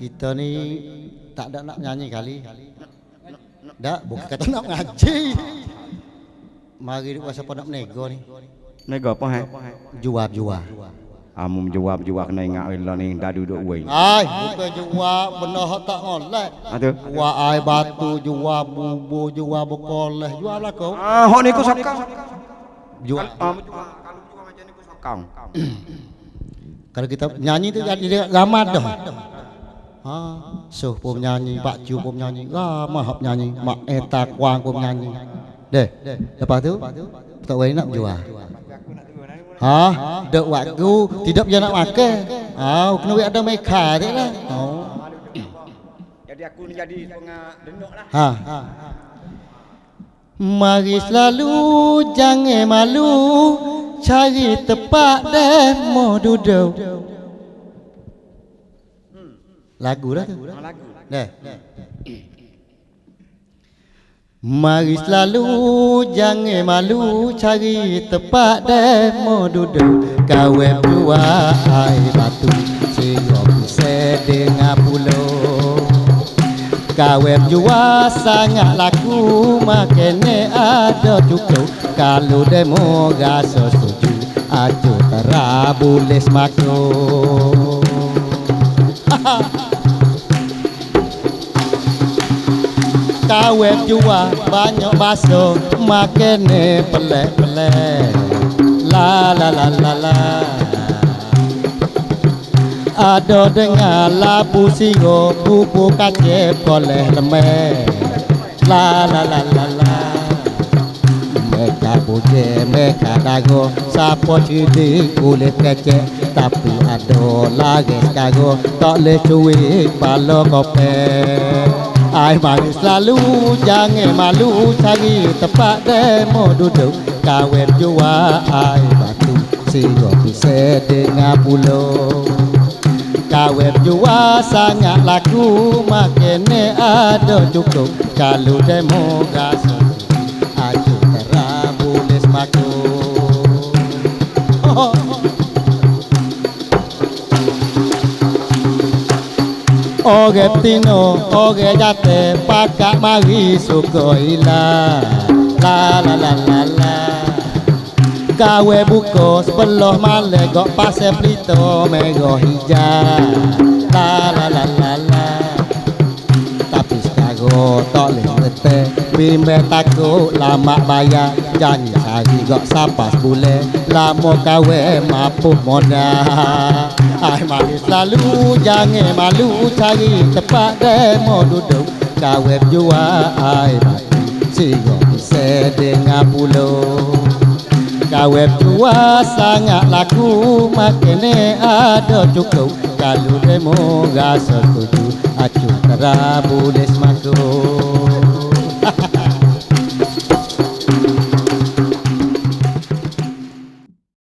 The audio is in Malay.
Kita ni tak ada nak nyanyi kali. Tak, bukan kata nak ngaji. Mari duk siapa nak menego ni. Nego apa hai? Juap juap. Amu menjawab juga kena ingat Allah ni dah duduk wei. Ai, bukan juap benar hak tak ngolek. Ha tu. Juap air batu, juap bubur, juap bekoleh, jual lah kau. Ah, hok ni ku sokang. Ah, menjual. Kalau jual macam ni ku sokang. Kalau kita nyanyi tu jadi gamat dah. Ha, suh pun nyanyi, Pak Cu pun nyanyi, ramah hak nyanyi, Mak Eta Kuang pun nyanyi. Deh, lepas tu tak boleh nak jual. Ha, dek waktu tidak dia nak makan. Ha, kena buat ada meka dia lah. Oh. Jadi aku ni jadi pengadengok lah. Ha. Mari selalu jangan malu cari tempat demo duduk. Lagu dah tu. Lagu. Dah. Mari selalu jangan malu cari tempat demo duduk kawan dua air batu sehingga bisa dengar pulau Kawem jua sangat laku makene ada cukup kalau demo rasa setuju ajo tera boleh semaku Kawem jua banyak baso makene pelek-pelek la la la la la. Ada dengar labu singo bubu kacep koleh lemeh la la la la la. Mereka buje mereka dago sapo cidi kulit kecek tapi ada lagi kago tak le cuy palo kope Ai mari selalu jangan malu cari tempat demo duduk. Kawin jua ai batu singo bisa dengar pulau Kawin jua sangat laku Makene ada cukup. Kalau demo rasa Oge tino, oge jate, pakak mari sukoila La la la la la. Kawe buko sebelah male Gok pase plito mego hijau La la la la la. Tapi sekago tak boleh ngerti Bimbe takut lama bayar Janji sehari gok sapas bule. Lama kawe mampu modal Ai malu selalu jangan malu Cari tempat demo duduk. Kawe jua ai batu Sigo bisa dengar pulau Kawet tua sangat laku Makene ada cukup. Kalau demo rasa setuju Acu tera boleh